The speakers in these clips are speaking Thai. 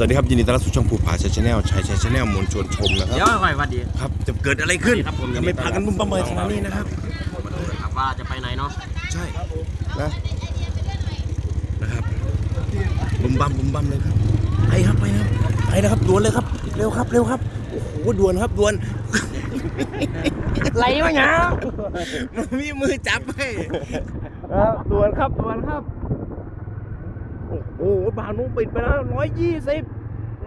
สวัสดีครับยินดีต้อนรับสู่ช่องภูผาชัยชาแนลชัยชัยชาแนลมวลชนชมนะคเดี๋ยวรับค่อยๆวัดดีครับจะเกิดอะไรขึ้นครับผมจะไม่พากันบุ้มบ้ามเบยขนาดนี้นะครับครับว่าจะไปไหนเนาะใช่นะนะครับบุ้มบัมบุ้มบัมเลยครับไปครับไปนะครับไปนะครับด่วนเลยครับเร็วครับเร็วครับโอ้โหด่วนครับด่วนไหลวะเนี่ยมันมีมือจับให้ครับด่วนครับด่วนครับ โอ้โหบาวนุ่งปิดไปแล้วร้อยยี่สิบ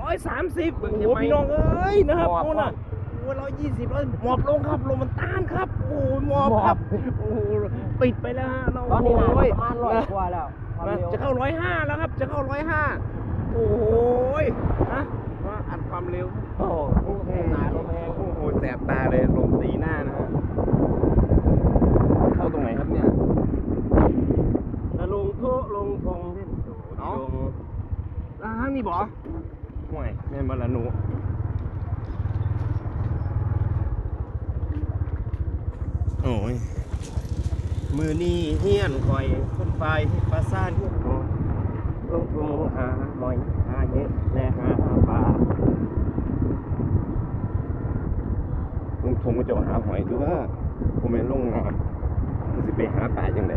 ร้อยสามสิบโอ้โหพี่น้องเอ้ยนะครับโน่นน่ะโอ้ร้อยยี่สิบร้อยหมอบลงครับลมมันต้านครับ โอ้โหหมอบครับโอ้โหปิดไปแล้วฮะเราตอนนี้นะโอ้ยประมาณร้อยกว่าแล้วความนะเร็วจะเข้าร้อยห้าแล้วครับ จะเข้าร้อยห้าโอ้โหยฮะว่าอัดความเร็วโอ้โหแรงหนาลมแรงโอ้โหแสบตาเลยลมตีหน้านะฮะเข้าตรงไหนครับเนี่ย จะลงโทษลงทงที่ เอ้า ลง อ่าห้างนี่บ่ห่วยแม่นบาลานูโอ้ยมือนี้เฮียนคอยคนไฟปราสาทเฮียนคอยลงทงหาหอยหาเยอะและหาปลาลุงทงก็จะหาหอยดูว่าผมเป็นลงน้ำมันสิไปหาปลาจังได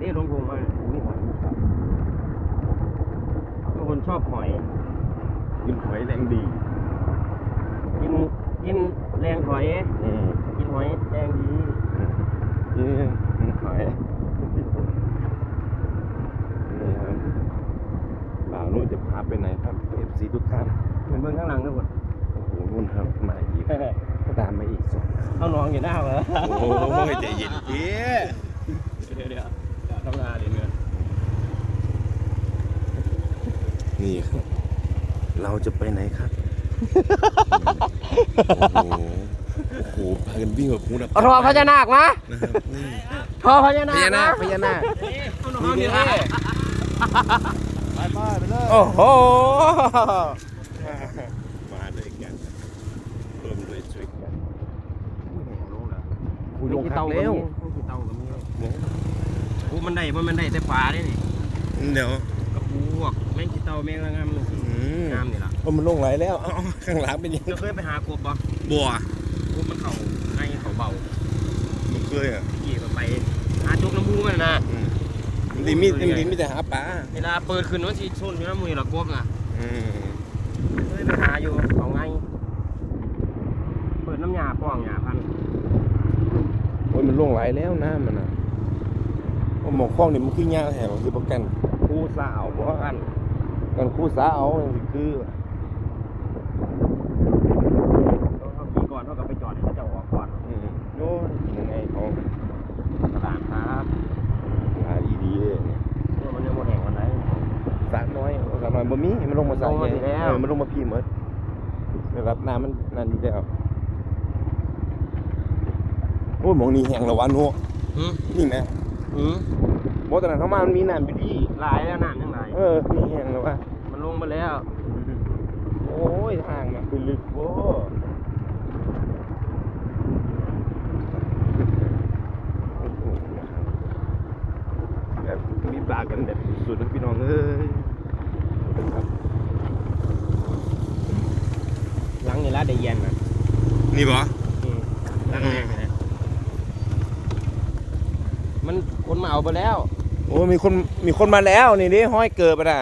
นี่ลงทงมามีหอยบางคนชอบหอย กินหอยแรงดี กินกินแรงหอยอืมกินหอยแรงดีนี่หอยนี่ครับบ่าวนุ่นจะพาไปไหนครับเอฟซีทุกท่านเหมือนเบื้องข้างหลังทุกคนโอ้โหนุ่นครับมาอีกตามมาอีกสองเอาน้องอยู่หน้าเหรอโอ้โหใจเย็นพี่เดี๋ยวเดี๋ยวทำงานเดี๋ยวเดี๋ยว นี่ครับ เราจะไปไหนครับ โอ้โหโอ้โหพากันวิ่งแบบหูดับเอาทอพญานาคมานะครับนี่ทอพญาพนาคญานาคพญานาคเอาน้องอยู่หน้าไปไปไปเลยโอ้โห มาด้วยกันรวมด้วยช่วยกันอุ้ยลงกี่ทัเตากก็เร็วมีกี่เตาก็มีโอ้มันได้มันมันได้แต่ปลาได้นี่เดี๋ยวกระปูพ วกแมงกี่เตาแมงละงามนี่อืมงามนี่ล่ะโอ้มันลงไหลแล้วเอ้าข้างหลังเป็นยังจะเคยไปหากบบ่บัวกบมันเข่าให้เขาเบามันเคยอะขี่ก็ไปหาจุกน้ำมูมันนะอืมมันดีมีมันดีมีแต่หาปลาเวลาเปิดขึ้นวันที่ชนอยู่น้ำมือละกบน่ะอืมเคยไปหาอยู่เอาไงเปิดน้ำยาป้องยาพันโอ้ยมันลงไหลแล้วนะมันอะโอ้หมอกข้องนี่มันคือยาวแถวคือประกัน คู่สาวบ่พันกันคู่สาวนี่คือเขาขี่ก่อนเขาก็ไปจอดให้เขาจะออกก่อนอืมโน่นยังไงเขาตลาดครับหาดีดีเลยเนี่ยเมื่อมันยังหมดแห่งวันไหนสระน้อยสระน้อยบ่มีมันลงมาสระลงมาใหญ่อยู่แล้ว เออมันลงมาพี่หมดระดับน้ำมันนั่นอยู่แล้วโอ้ยหมองนี้แห้งแล้ววะโน่อืมจริงนะอืม บ่ตอนนั้นเข้ามามันมีน้ำอยู่ดีหลายแล้วน้ำยังหลายเออมีแห้งแล้ววะมันลงมาแล้ว โอ้ยทางมันคือลึกโว้แบบมีปลากันแบบสุดๆนะพี่น้องเอ้ยครับหลังนี่ละได้เย็นนะนี่บ่อืมหลังแรกนะ มันคนมาเอาไปแล้ว โอ้มีคนมีคนมาแล้วนี่ดิห้อยเกิดปะน่ะ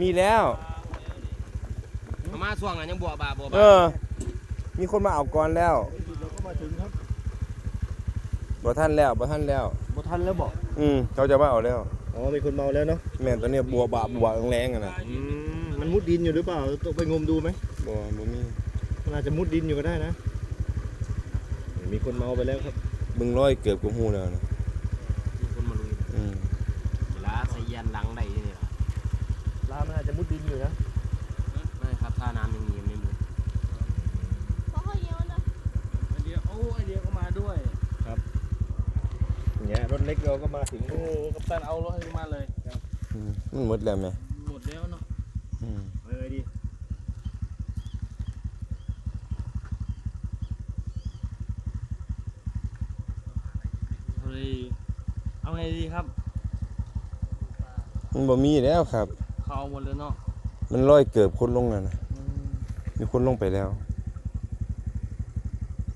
มีแล้วเอามาส่วงนั้นยังบัวบาบัวเอบาอมีคนมาเอาก่อนแล้วบ่ท่านแล้วบ่ท่านแล้วบัทันแล้วบอกอืมเขาจะมาเอาแล้วอ๋อมีคนเมาแล้วเนาะแม่นตอนนี้บัวบาบัวแรงๆอะนะอืมมันมุดดินอยู่หรือเปล่าต้องไปงมดูไหมบัวบ่มีมันอาจจะมุดดินอยู่ก็ได้นะ มีคนเมาไปแล้วครับบึงร้อยเกือบกูฮู้แล้วนะ มีคนมาลุย อืม เวลาใส่ ยันหลังได้นี่ล่ะลามันอาจจะมุดดินอยู่นะไม่ครับท่าน้ำยังมียังไม่มีอย่างเงี้ยรถเล็กเราก็มาถึงโอ้กัปตันเอารถให้มาเลยอืมมันหมดแล้วไหมหมดแล้วเนาะอืมเลยดิเฮ้ยเอาไงดีครับ มันบ่มีแล้วครับ เขาหมดเลยเนาะมันลอยเกิบคนลงนั่นน่ะอืมมีคนลงไปแล้ว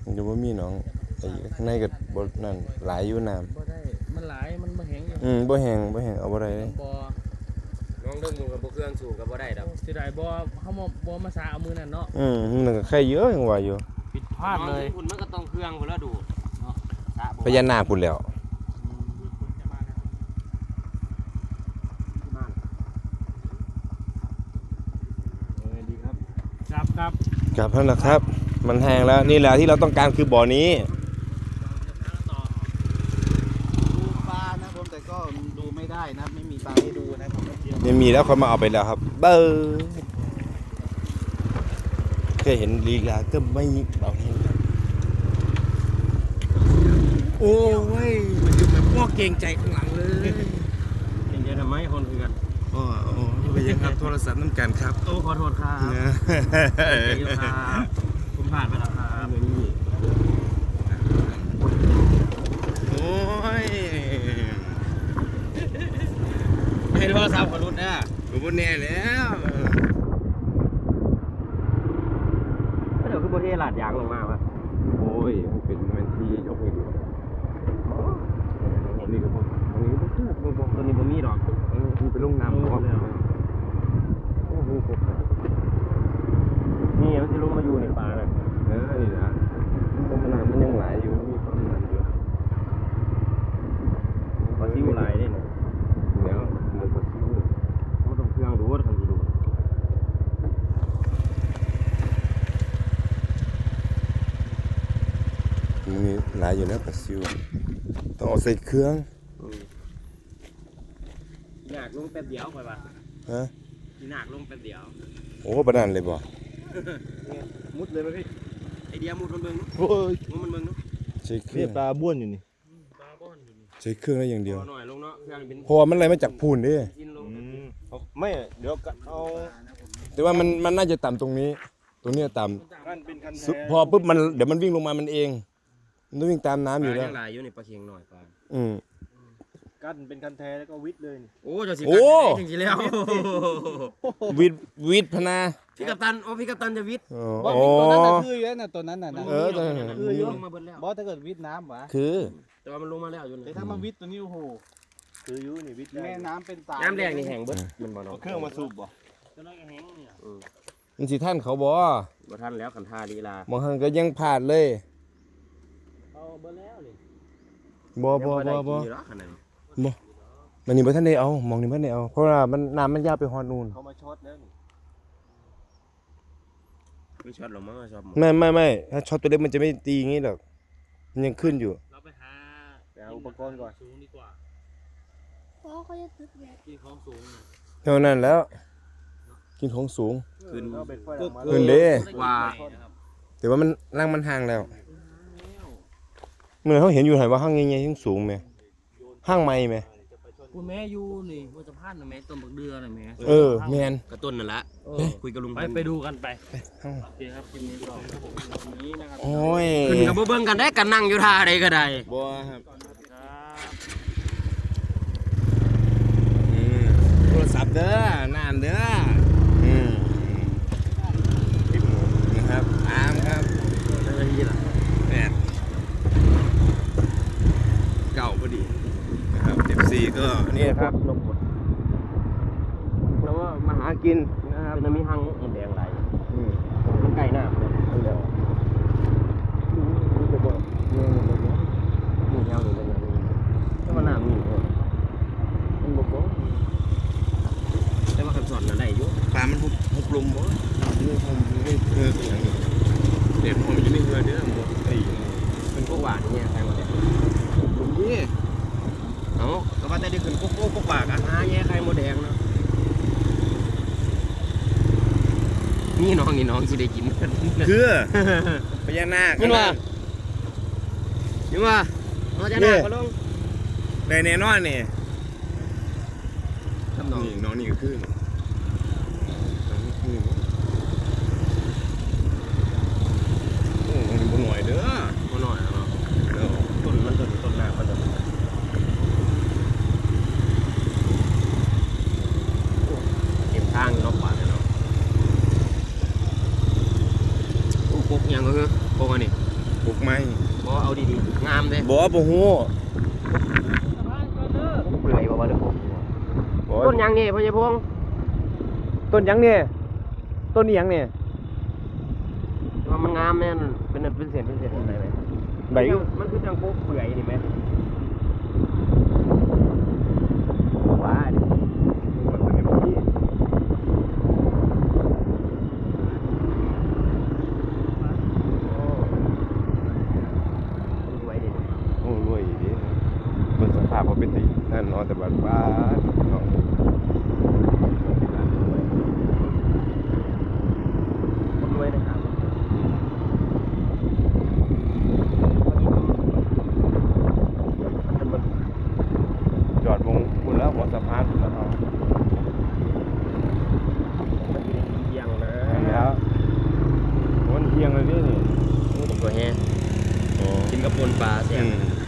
มันจะบ่มีหน้องไอ้ข้างในก็บ่นั่นหลายอยู่น้ำบ่ได้ มันหลาย มันบ่แห้งอยู่อืมบ่แห้งบ่แห้งเอาบ่ได้เลย บ่น้องเรื่องมูกับเครื่องสูบกับบ่ได้ดอกสิได้บ่เฮาบ่บ่มาสาเอามือนั่นเนาะ อืมมันก็ไข่เยอะยังว่าอยู่ ผิดพลาดเลยคุณมันก็ต้องเครื่องพุ่นแล้วดูเนาะสระบ่พญานาคพุ่นแล้ว ยังไงดีครับ ครับครับกลับแล้วนะครับ มันแห้งแล้วนี่แหละที่เราต้องการคือบ่อนี้ดูปลานะผมแต่ก็ดูไม่ได้นะไม่มีปลาให้ดูนะผมก็เจียวยังมีแล้วคนมาเอาไปแล้วครับ เบ้อเคยเห็นลีลาก็ไม่เบาแห้งครับโอ้ยมันอยู่แบบพวกเกรงใจข้างหลังเลยเห็นจะทำไมคนคือกันโอ้โอ้ไปยังครับโทรศัพท์น้ำกันครับโอ้ขอโทษครับนะเดี๋ยวครับผมผ่านไปแล้วครับโอ้ยให้โทรศัพท์กับรุ่นเนี่ยกูบ่แน่แล้วเดี๋ยวคือประเทศลาดยางลงมาวะโอ้ยมันเป็นมันที่ยกให้ดูนี่ก็พวกอันนี้พวกพวกพวกตัวนี้บ่มีดอกเออมันเป็นลงน้ำพร้อมโอ้โห พวกนี่มันจะลงมาอยู่ในป่าน่ะเออนี่นะมันน้ำมันยังไหลอยู่มีความน้ำอยู่ปลาซิวหลายเด้เนี่ยเดี๋ยวมันก็สู้มันต้องเครื่องดูว่าคันสิดูมันมีหลายอยู่นะปลาซิวต้องเอาใส่เครื่องหนักลงแป๊บเดียวค่อยว่าฮะ หนักลงแป๊บเดียวโอ้ปานนั้นเลยบ่มุดเลยไหมพี่ไอเดียมุดมันเบิ่งเนาะโอ้ยมุดมันเบิ่งเนาะใช้เครื่นี่องปลาบ้วนอยู่นี่ปลาบ่อนอยู่นี่ใช้เครื่องได้อย่างเดียวพอหน่อยลงเนาะเครื่องเป็นเพราะว่ามันไหลมาจากพูนเด้กินลงอืมเอาไม่เดี๋ยวก็เอาแต่ว่ามันมันน่าจะต่ำตรงนี้ ตรงเนี้ยต่คันเป็นคันำแท้สุพอปุ๊บมันเดี๋ยวมันวิ่งลงมามันเองมันต้องวิ่งตามน้ำปอยู่ลาแล้วยังหลายอยู่ในปลาเค็งหน่อยปลาอืม กั้นเป็นคันแท้แล้วก็วิทย์เลยนี่โอ้เจ้าสิโอ้ จริงๆแล้ววิดวิดพนาพี่กัปตันโอ้พี่กัปตันจะวิทย์โอ้บอสโอ้ ตัวนั้นน่ะคืออยู่แล้วน่ะตัวนั้นน่ะนะ เออตัวนั้นคือลงมาเบิดแล้ว บอสถ้าเกิดวิทย์น้ำวะคือ แต่ว่ามันลงมาแล้วอยู่แต่นะถ้ามาวิทย์ตัวนี้โอ้โหคืออยูนี่วิทย์ได้แม่น้ำเป็นสายน้ำแดงนี่แห้งเบิดมันบ่เนาะเอาเครื่องมาสูบบ่จะน้อยก็แห้งเนี่ยมันสิท่านเขาบ่บ่ทันแล้วคันท่าลีลาบางครั้งก็ยังผ่านเลยเอาเบิดแล้วนี่บ่บ่บ่บ่อยู่แล้วขนาดนั้ นมันนี่บ่ทันได้เอามองนี่บ่ทันได้เอา เพราะว่ามันน้ำมันยาวไปฮอดนู่นเขามาช็อตแล้วนี่ไม่ช็อตหรอกมั้งชอบหมดไม่ไม่ไม่ถ้าช็อตตัวเล็กมันจะไม่ตีอย่างงี้หรอกมันยังขึ้นอยู่ เราไปหาไปเอาอุปกรณ์ก่อน สูงดีกว่าเพราะเขาจะตึกแบบที่ของสูงเนี่ยเท่านั้นแล้ว กินของสูง ขึ้น เอาเป็นไฟออกมาขึ้นเด้ ว่า นะครับแต่ว่ามันร่างมันห่างแล้ว เมื่อเขาเห็นอยู่ไหนว่าห้างใหญ่ๆทั้งสูงไหม ห้างใหม่ไหม คุณแม่อยู่นี่ว่าจะพลาดนะแม่ต้นบักเดือนะแม่เออแมน กระตุ้นนั่นละเออคุยกับลุงไปพันธุ์ไปดูกันไปห้างโอเคครับคลิปนี้ก็วันนี้นะครับ โอ้ย ขึ้นกับบ่เบิ่งกันได้กันนั่งอยู่ท่าใดก็ได้ บัวครับ ครับ อืมโทรศัพท์เด้อน้ำเด้ออืมนะครับตามครับ เจ้าหน้าที่ล่ะ แปดเก่าพอดีนะครับเอฟซีก็นี่นะครับ ลงหมด แล้วว่ามาหากินนะครับ เป็นมีหังมันแดงหลาย อืม มันไก่หน้าเลย นั่นแหละนี่จะบอกเนี่ยมันบอกว่า มีแถวนี้เป็นอย่างนี้แต่ว่าน้ำมีเออ มันบอกว่า แต่ว่าคันสอนน่ะได้อยู่ ปลามันหุบหุบลมบ่นี่ผมไม่เอออย่างนี้เด็ดผมจะไม่เหือเด้อผมบอกไอ้ เป็นพวกหวานเนี่ยใครมาเนี่ย ลมนี่ เอ้าก็ว่าแต่ได้ขึ้นโกโก้พวกปากอาหารแย่ไข่มดแดงเนาะ นี่น้องนี่น้องสิได้กินกันคือพญานาคยินว่ายินว่าเราจะด่าเขาลงได้แน่นอนนี่ครับน้องนี่น้องนี่ก็คือน้องนี่คือโอ้มันบ่หน่อยเด้อ มาหน่อยเนาะ เด้อ ต้นมันต้นต้นหน้ามันต้น ทางอยู่รอบป่าเนี่ยเนาะโอ้ปกยังก็คือปกอันนี้ ปลูกไม้ บ่เอาดีๆงามเลย บ่บ่ฮู้เปื่อยบ่ว่าเด้อปกบ่ต้นยังนี่พ่อใหญ่พงษ์ต้นหยังเนี่ยต้นอีหยังเนี่ยว่ามันงามแม่นเป็นเป็นเศษเป็นเศษอะไรไหมใบมันคือจังปกเปื่อยนี่ไหมว้าดิ มันเป็นแบบนี้ รวยดิ โอ้รวยอีดี มันสภาพบ่เป็นที่นั่นเนาะแต่ว่าบ้านเนาะคนรวยนะครับจอดวงคุณแล้วหัวสะพานแล้วเอามันอยู่ในเอียงนะแล้วมันเที่ยงเลยนี่นี่นี่ผมตัวแห้โอ้กินกับปนปลาเสียงเอี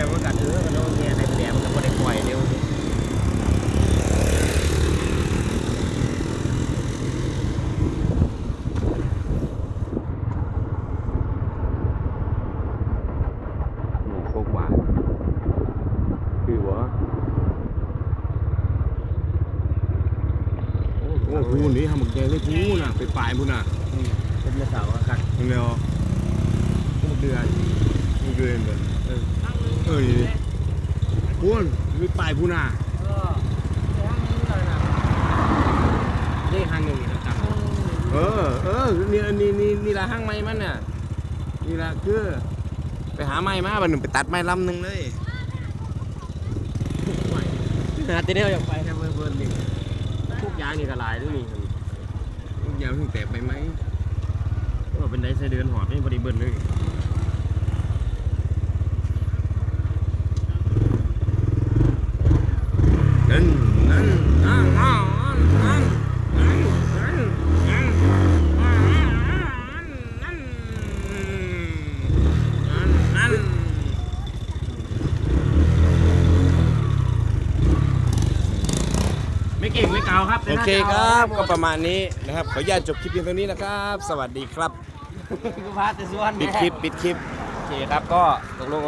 ยงมันกัดเออมันต้องแห้ในแผลมันก็ไม่ได้ปล่อยเร็วโคกหวานคือวะโอ้โหพูนี่ทำหมึกแดงไม่พูน่ะ ไปปลายพูน่ะเป็นเนื้อเสาอะกัดมึงเนาะพวกเดือนพวกเดือนเลยเออเออนี่พูนไปปลายพูน่ะนี่ห้างหนึ่งนี่นะจังเออเออนี่นี่นี่นี่ละห้างไม้มันน่ะนี่ละคือไปหาไม้มาบันหนึ่งไปตัดไม้ลำหนึ่งเลยหาตีเดียวอยากไปแค่เพื่อนๆนี่ทุกอย่างนี่ก็หลายด้วยนี่ทุกอย่างเพิ่งแตกไปไหมก็เป็นได้ใช้เดือนหอดนี่บริเบิร์เลย ไม่เก่งไม่เก่าครับโอเคครับก็ประมาณนี้นะครับ ขออนุญาตจบคลิปเพียงเท่านี้นะครับ สวัสดีครับ คือพาแต่ส่วนปิดคลิปปิดคลิป โอเคครับก็ตกลง